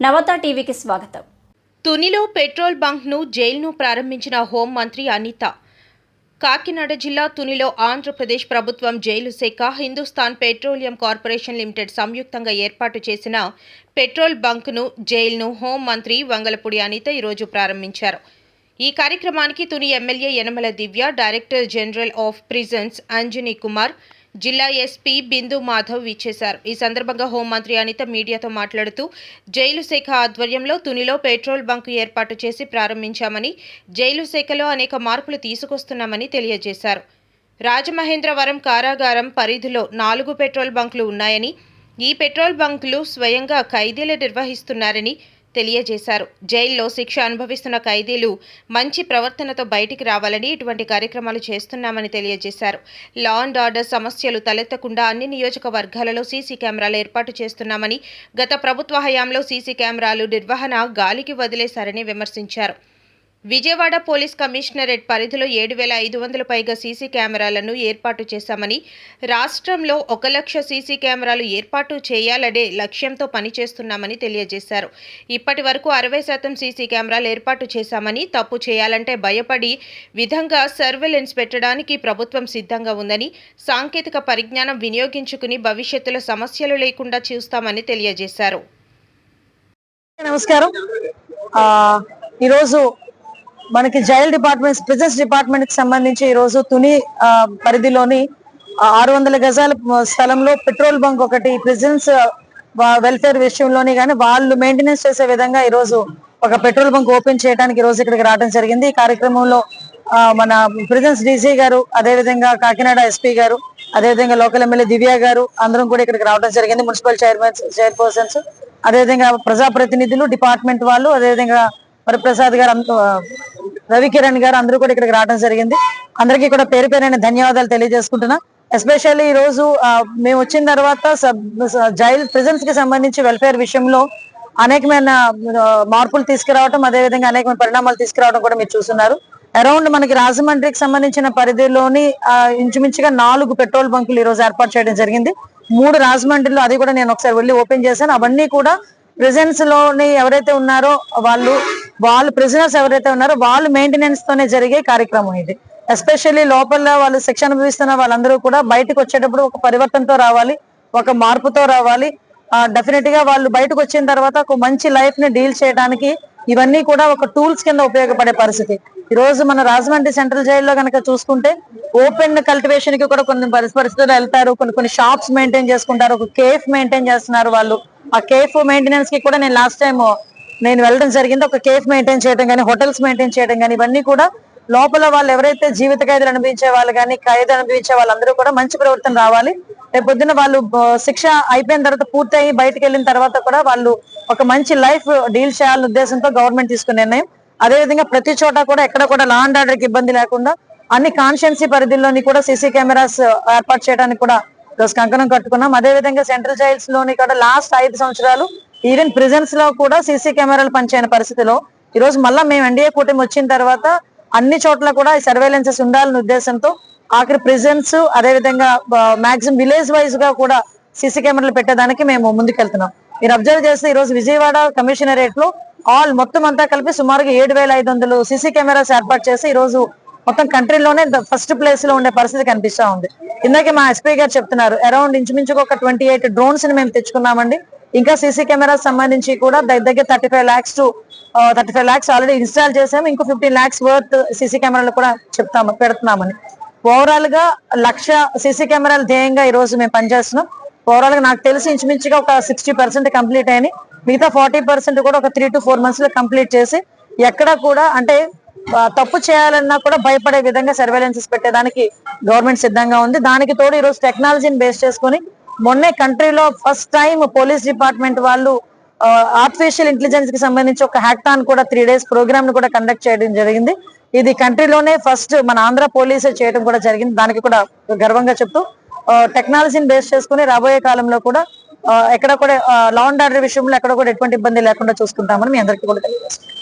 నవత టీవీకి స్వాగతం. తునిలో పెట్రోల్ బంక్ను జైలును ప్రారంభించిన హోం మంత్రి అనిత కాకినాడ జిల్లా తునిలో ఆంధ్రప్రదేశ్ ప్రభుత్వం జైలు శాఖ హిందుస్థాన్ పెట్రోలియం కార్పొరేషన్ లిమిటెడ్ సంయుక్తంగా ఏర్పాటు చేసిన పెట్రోల్ బంక్ను జైలును హోం మంత్రి వంగలపూడి అనిత ఈరోజు ప్రారంభించారు. ఈ కార్యక్రమానికి Tuni MLA Yanamala Divya director general of prisons Anjani Kumar జిల్లా ఎస్పీ బిందు మాధవ్ ఇచ్చేశారు ఈ సందర్భంగా హోంమంత్రి అనిత మీడియాతో మాట్లాడుతూ జైలు శాఖ ఆధ్వర్యంలో తునిలో పెట్రోల్ బంకు ఏర్పాటు చేసి ప్రారంభించామని జైలు శాఖలో అనేక మార్పులు తీసుకొస్తున్నామని తెలియజేశారు. రాజమహేంద్రవరం కారాగారం పరిధిలో నాలుగు పెట్రోల్ బంకులు ఉన్నాయని ఈ పెట్రోల్ బంకులు స్వయంగా ఖైదీలు నిర్వహిస్తున్నారని తెలియజేశారు. జైల్లో శిక్ష అనుభవిస్తున్న ఖైదీలు మంచి ప్రవర్తనతో బయటికి రావాలని ఇటువంటి కార్యక్రమాలు చేస్తున్నామని తెలియజేశారు. లా అండ్ ఆర్డర్ సమస్యలు తలెత్తకుండా అన్ని నియోజకవర్గాలలో సీసీ కెమెరాలు ఏర్పాటు చేస్తున్నామని గత ప్రభుత్వ హయాంలో సీసీ కెమెరాలు నిర్వహణ గాలికి వదిలేశారని విమర్శించారు. విజయవాడ పోలీస్ కమిషనరేట్ పరిధిలో ఏడు వేల ఐదు వందల పైగా సీసీ కెమెరాలను ఏర్పాటు చేశామని రాష్ట్రంలో ఒక లక్ష సీసీ కెమెరాలు ఏర్పాటు చేయాలనే లక్ష్యంతో పనిచేస్తున్నామని తెలియజేశారు. ఇప్పటి వరకు అరవై శాతం సీసీ కెమెరాలు ఏర్పాటు చేశామని తప్పు చేయాలంటే భయపడి విధంగా సర్వేలెన్స్ పెట్టడానికి ప్రభుత్వం సిద్ధంగా ఉందని సాంకేతిక పరిజ్ఞానం వినియోగించుకుని భవిష్యత్తులో సమస్యలు లేకుండా చూస్తామని తెలియజేశారు. నమస్కారం. ఈరోజు మనకి జైల్ డిపార్ట్మెంట్ ప్రిజన్స్ డిపార్ట్మెంట్కి సంబంధించి ఈ రోజు తుని పరిధిలోని ఆరు వందల గజాల స్థలంలో పెట్రోల్ బంక్ ఒకటి ప్రిజన్స్ వెల్ఫేర్ విషయంలోని కానీ వాళ్ళు మెయింటెనెన్స్ చేసే విధంగా ఈ రోజు ఒక పెట్రోల్ బంక్ ఓపెన్ చేయడానికి ఈ రోజు ఇక్కడికి రావడం జరిగింది. ఈ కార్యక్రమంలో మన ప్రిజన్స్ డీసీ గారు అదేవిధంగా కాకినాడ ఎస్పీ గారు అదేవిధంగా లోకల్ ఎమ్మెల్యే దివ్య గారు అందరం కూడా ఇక్కడికి రావడం జరిగింది. మున్సిపల్ చైర్మన్ చైర్పర్సన్స్ అదేవిధంగా ప్రజాప్రతినిధులు డిపార్ట్మెంట్ వాళ్ళు అదేవిధంగా వరప్రసాద్ గారు రవికిరణ్ గారు అందరూ కూడా ఇక్కడికి రావడం జరిగింది. అందరికీ కూడా పేరు పేరైన ధన్యవాదాలు తెలియజేసుకుంటున్నా. ఎస్పెషల్లీ ఈ రోజు మేము వచ్చిన తర్వాత సబ్ జైల్ ప్రిజన్స్కి సంబంధించి వెల్ఫేర్ విషయంలో అనేకమైన మార్పులు తీసుకురావడం అదేవిధంగా అనేకమైన పరిణామాలు తీసుకురావడం కూడా మీరు చూస్తున్నారు. అరౌండ్ మనకి రాజమండ్రికి సంబంధించిన పరిధిలోని ఇంచుమించుగా నాలుగు పెట్రోల్ బంకులు ఈ రోజు ఏర్పాటు చేయడం జరిగింది. మూడు రాజమండ్రిలో అది కూడా నేను ఒకసారి వెళ్ళి ఓపెన్ చేశాను. అవన్నీ కూడా ప్రిజన్స్లోని ఎవరైతే ఉన్నారో వాళ్ళు వాళ్ళు ప్రిజనర్స్ ఎవరైతే ఉన్నారో వాళ్ళు మెయింటెనెన్స్ తోనే జరిగే కార్యక్రమం ఇది. ఎస్పెషల్లీ లోపల వాళ్ళు శిక్ష అనుభవిస్తున్న వాళ్ళందరూ కూడా బయటకు వచ్చేటప్పుడు ఒక పరివర్తనతో రావాలి ఒక మార్పుతో రావాలి. డెఫినెట్గా వాళ్ళు బయటకు వచ్చిన తర్వాత ఒక మంచి లైఫ్ని డీల్ చేయడానికి ఇవన్నీ కూడా ఒక టూల్స్ కింద ఉపయోగపడే పరిస్థితి. ఈ రోజు మన రాజమండ్రి సెంట్రల్ జైల్లో కనుక చూసుకుంటే ఓపెన్ కల్టివేషన్కి కూడా కొన్ని పరిస్థితులు వెళ్తారు. కొన్ని కొన్ని షాప్స్ మెయింటైన్ చేసుకుంటారు. ఒక కేఫ్ మెయింటైన్ చేస్తున్నారు వాళ్ళు. ఆ కేఫ్ మెయింటెనెన్స్కి కూడా నేను లాస్ట్ టైం నేను వెళ్ళడం జరిగింది. ఒక కేఫ్ మెయింటైన్ చేయడం కానీ హోటల్స్ మెయింటైన్ చేయడం కానీ ఇవన్నీ కూడా లోపల వాళ్ళు ఎవరైతే జీవిత ఖైదులు అనుభవించే వాళ్ళు కానీ ఖైదు అనుభవించే వాళ్ళందరూ కూడా మంచి ప్రవర్తన రావాలి. రేపు పొద్దున్న వాళ్ళు శిక్ష అయిపోయిన తర్వాత పూర్తయి బయటకు వెళ్ళిన తర్వాత కూడా వాళ్ళు ఒక మంచి లైఫ్ డీల్ చేయాలనే ఉద్దేశంతో గవర్నమెంట్ తీసుకునే నిర్ణయం. అదేవిధంగా ప్రతి చోట కూడా ఎక్కడ కూడా లా అండ్కి ఇబ్బంది లేకుండా అన్ని కాన్షియన్సీ పరిధిలోని కూడా సీసీ కెమెరాస్ ఏర్పాటు చేయడానికి కూడా కంకణం కట్టుకున్నాం. అదే విధంగా సెంట్రల్ జైల్స్లోని కూడా లాస్ట్ ఐదు సంవత్సరాలు ఈవెన్ ప్రిజన్స్లో కూడా సీసీ కెమెరాలు పనిచేయని పరిస్థితిలో ఈ రోజు మళ్ళా మేము ఎన్డీఏ కూటమి వచ్చిన తర్వాత అన్ని చోట్ల కూడా సర్వేలెన్సెస్ ఉండాలనే ఉద్దేశంతో ఆఖరి ప్రిజన్స్ అదే విధంగా మాక్సిమం విలేజ్ వైజ్గా కూడా సీసీ కెమెరాలు పెట్టేదానికి మేము ముందుకెళ్తున్నాం. మీరు అబ్జర్వ్ చేస్తే ఈ రోజు విజయవాడ కమిషనరేట్లో ఆల్ మొత్తం అంతా కలిపి సుమారుగా ఏడు వేల ఐదు వందలు సీసీ కెమెరాస్ ఏర్పాటు చేసి ఈ రోజు మొత్తం కంట్రీలోనే ఫస్ట్ ప్లేస్లో ఉండే పరిస్థితి కనిపిస్తా ఉంది. ఇందాకే మా ఎస్పీ గారు చెప్తున్నారు అరౌండ్ ఇంచుమించుగా ఒక ట్వంటీ ఎయిట్ డ్రోన్స్ని మేము తెచ్చుకున్నామండి. ఇంకా సీసీ కెమెరాస్ సంబంధించి కూడా దగ్గర దగ్గర thirty five lakhs to thirty five lakhs already install చేసాము. ఇంకో ఫిఫ్టీన్ లాక్స్ వర్త్ సీసీ కెమెరాలు కూడా చెప్తాము పెడుతున్నామని. ఓవరాల్గా లక్ష సీసీ కెమెరాలు ధ్యేయంగా ఈ రోజు మేము పనిచేస్తున్నాం. ఓవరాల్గా నాకు తెలిసి ఇంచుమించుగా ఒక సిక్స్టీ పర్సెంట్ కంప్లీట్ అయినాయి. మిగతా ఫార్టీ పర్సెంట్ కూడా ఒక త్రీ టు ఫోర్ మంత్స్లో కంప్లీట్ చేసి ఎక్కడ కూడా అంటే తప్పు చేయాలన్నా కూడా భయపడే విధంగా సర్వేలెన్సెస్ పెట్టేదానికి గవర్నమెంట్ సిద్ధంగా ఉంది. దానికి తోడు ఈరోజు టెక్నాలజీని బేస్ చేసుకుని మొన్నే కంట్రీలో ఫస్ట్ టైం పోలీస్ డిపార్ట్మెంట్ వాళ్ళు ఆర్టిఫిషియల్ ఇంటెలిజెన్స్కి సంబంధించి ఒక హ్యాక్టాన్ కూడా త్రీ డేస్ ప్రోగ్రామ్ను కూడా కండక్ట్ చేయడం జరిగింది. ఇది కంట్రీలోనే ఫస్ట్ మన ఆంధ్ర పోలీసే చేయడం కూడా జరిగింది. దానికి కూడా గర్వంగా చెప్తూ టెక్నాలజీని బేస్ చేసుకుని రాబోయే కాలంలో కూడా ఎక్కడ కూడా లా అండ్ ఆర్డర్ విషయంలో ఎక్కడ కూడా ఎటువంటి ఇబ్బంది లేకుండా చూసుకుంటామని మీ అందరికీ కూడా తెలియజేస్తాం